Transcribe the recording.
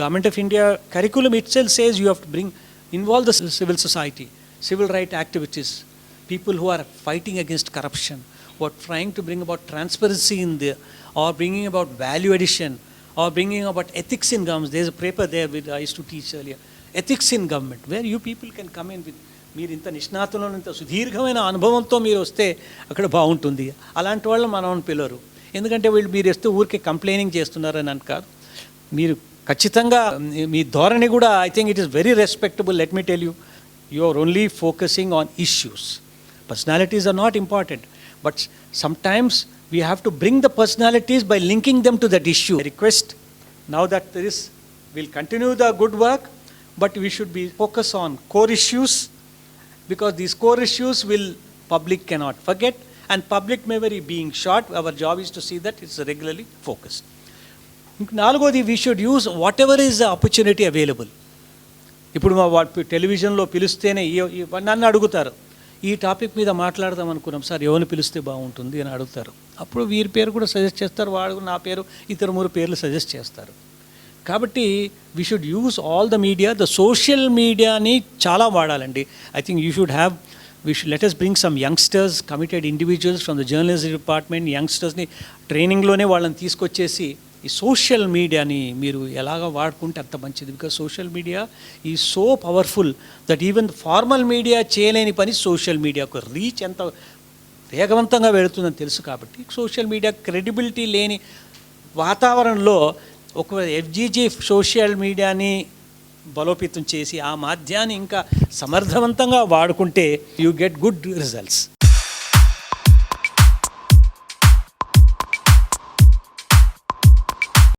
Government of India curriculum itself says you have to bring, involve the civil society, civil right activities, people who are fighting against corruption, who are trying to bring about transparency in the, or bringing about value addition, or bringing about ethics in government. There's a paper there with I used to teach earlier, ethics in government, where you people can come in with మీరు ఇంత నిష్ణాతంలో ఇంత సుదీర్ఘమైన అనుభవంతో మీరు వస్తే అక్కడ బాగుంటుంది అలాంటి వాళ్ళు మనం పిలవరు ఎందుకంటే వీళ్ళు మీరు వస్తే ఊరికే కంప్లైనింగ్ చేస్తున్నారని అని కాదు మీరు ఖచ్చితంగా మీ ధోరణి కూడా I think it is very respectable let me tell you you are only focusing on issues personalities are not important but sometimes we have to bring the personalities by linking them to that issue request now that there is will continue the good work but we should be focus on core issues because these core issues will public cannot forget and public memory being short our job is to see that it's regularly focused ఇంక నాలుగోది we should use whatever is opportunity available ఇప్పుడు మా టెలివిజన్లో పిలిస్తేనే నన్ను అడుగుతారు. ఈ topic మీద మాట్లాడదాం అనుకున్నాం. సార్ ఎవరిని పిలిస్తే బాగుంటుంది అని అడుగుతారు. అప్పుడు వీరి పేరు కూడా సజెస్ట్ చేస్తారు. వాడు నా పేరు ఇతర మూడు పేర్లు సజెస్ట్ చేస్తారు. కాబట్టి we should use all the media the social మీడియాని చాలా వాడాలండి. I think you should have we should let bring some youngsters committed individuals from the journalism department యంగ్స్టర్స్ని ట్రైనింగ్లోనే వాళ్ళని తీసుకొచ్చేసి ఈ సోషల్ మీడియాని మీరు ఎలాగ వాడుకుంటే అంత మంచిది. బికాజ్ సోషల్ మీడియా ఈ so powerful that even formal media చేయలేని పని సోషల్ మీడియాకు రీచ్ ఎంత వేగవంతంగా వెళుతుందని తెలుసు కాబట్టి సోషల్ మీడియా క్రెడిబిలిటీ లేని వాతావరణంలో ఒక ఎఫ్జీజీ సోషల్ మీడియాని బలోపేతం చేసి ఆ మాధ్యాన్ని ఇంకా సమర్థవంతంగా వాడుకుంటే యూ గెట్ గుడ్ రిజల్ట్స్